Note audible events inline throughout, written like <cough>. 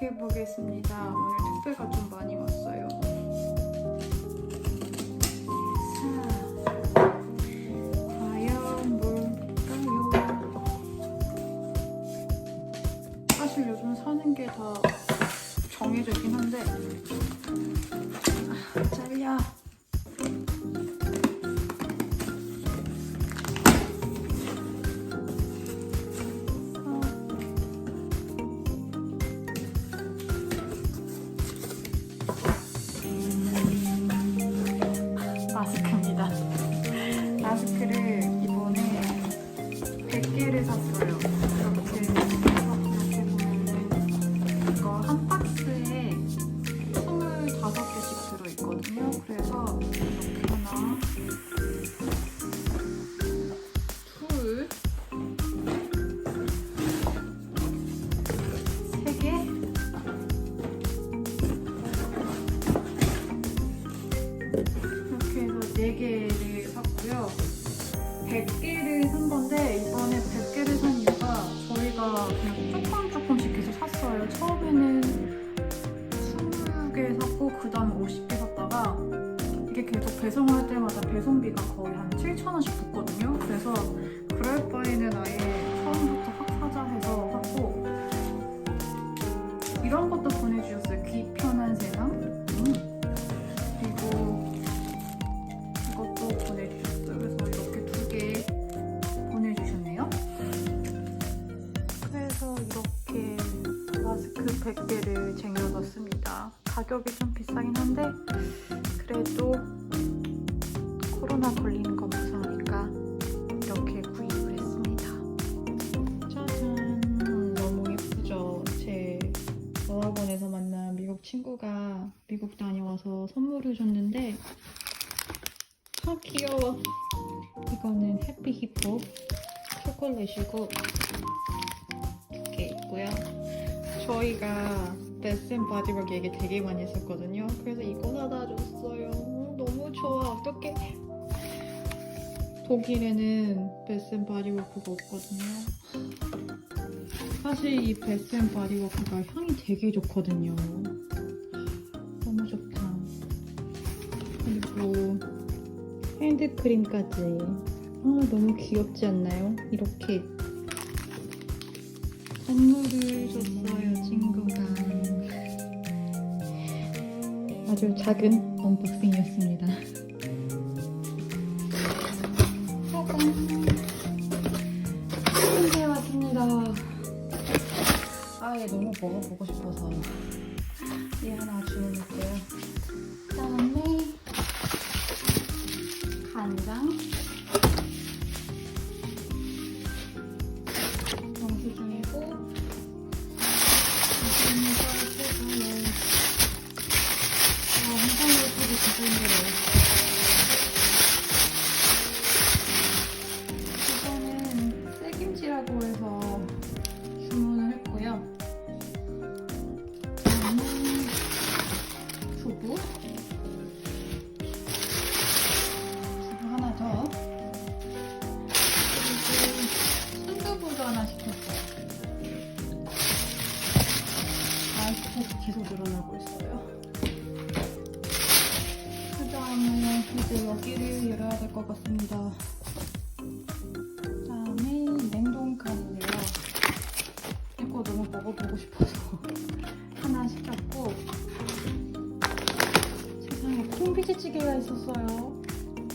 시작해 보겠습니다. 오늘 택배가 좀 많이 왔어요. 자, 과연 뭘까요? 사실 요즘 사는 게 다 정해져 있긴 한데 마 4개를 샀고요. 100개를 산 건데 이번에 100개를 산 이유가 저희가 그냥 조금 조금씩 계속 샀어요. 처음에는 20개 샀고 그 다음에 50개 샀다가 이게 계속 배송할 때마다 배송비가 거의 한 7,000원씩 붙거든요. 그래서 그럴 바에는 아예 처음부터 확 사자 해서 샀고 이런 것도 보내주셨어요. 그래서 이렇게 마스크 100개를 쟁여뒀습니다. 가격이 좀 비싸긴 한데 그래도 코로나 걸리는 거 무서우니까 이렇게 구입을 했습니다. 짜잔 너무 예쁘죠? 제 어학원에서 만난 미국 친구가 미국 다녀와서 선물을 줬는데 아 귀여워 이거는 해피 히포 초콜릿이고 두개 있고요. 저희가 베스앤 바디워크 얘기 되게 많이 했었거든요. 그래서 이거 사다 줬어요. 어, 너무 좋아. 어떡해. 독일에는 베스앤 바디워크가 없거든요. 사실 이 베스앤 바디워크가 향이 되게 좋거든요. 너무 좋다. 그리고 핸드크림까지. 아, 너무 귀엽지 않나요? 이렇게 선물을 줬어요, 친구가. 아주 작은 언박싱이었습니다. 짜잔! 침대 왔습니다. 아, 얘 너무 먹어보고 싶어서 늘어나고 있어요. 그 다음에 이제 여기를 열어야 될 것 같습니다. 그 다음에 냉동칸인데요. 이거 너무 먹어보고 싶어서 <laughs> 하나 시켰고 세상에 콩비지찌개가 있었어요.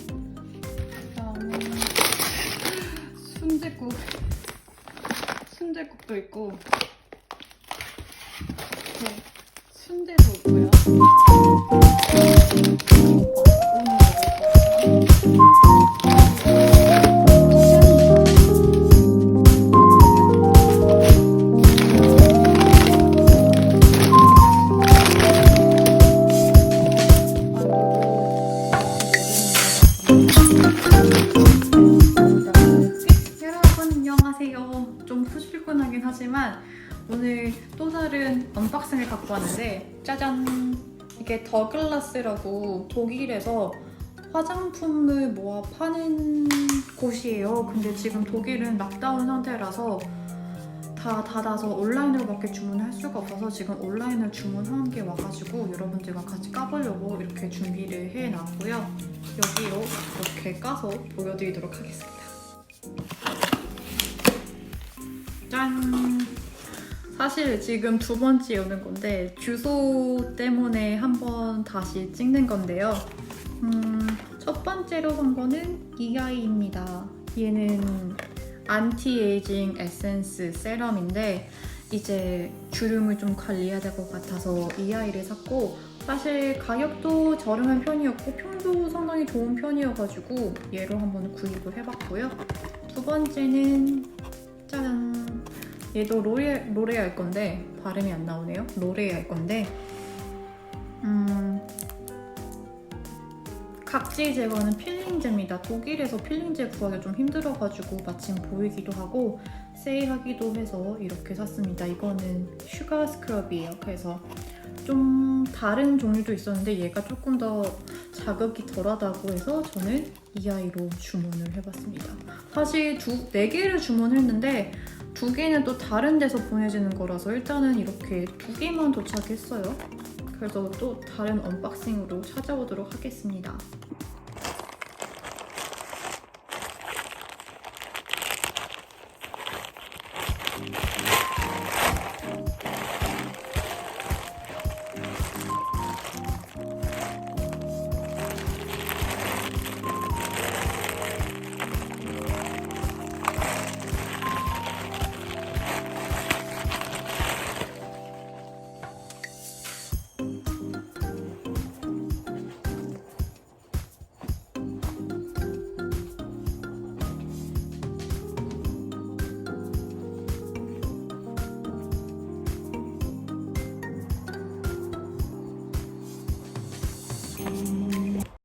그 다음에 순대국 순대국도 있고 네, 순대도 있고요. 여 언박싱을 갖고 왔는데 짜잔 이게 더글라스라고 독일에서 화장품을 모아 파는 곳이에요. 근데 지금 독일은 락다운 상태라서 다 닫아서 온라인으로밖에 주문할 수가 없어서 지금 온라인을 주문한 게 와가지고 여러분들과 같이 까보려고 이렇게 준비를 해놨고요. 여기로 이렇게 까서 보여드리도록 하겠습니다. 짠! 사실 지금 두 번째 오는 건데 주소 때문에 한번 다시 찍는 건데요. 음, 첫 번째로 산 거는 이 아이입니다. 얘는 안티에이징 에센스 세럼인데 이제 주름을 좀 관리해야 될 것 같아서 이 아이를 샀고 사실 가격도 저렴한 편이었고 평도 상당히 좋은 편이어가지고 얘로 한번 구입을 해봤고요. 두 번째는 짜잔 얘도 로레, 로레알 건데 발음이 안 나오네요. 로레알 건데 음, 각질 제거는 필링제입니다. 독일에서 필링제 구하기 좀 힘들어가지고 마침 보이기도 하고 세일하기도 해서 이렇게 샀습니다. 이거는 슈가 스크럽이에요. 그래서 좀 다른 종류도 있었는데 얘가 조금 더 자극이 덜하다고 해서 저는 이 아이로 주문을 해봤습니다. 사실 두, 네 개를 주문했는데 두 개는 또 다른 데서 보내지는 거라서 일단은 이렇게 두 개만 도착했어요. 그래서 또 다른 언박싱으로 찾아오도록 하겠습니다.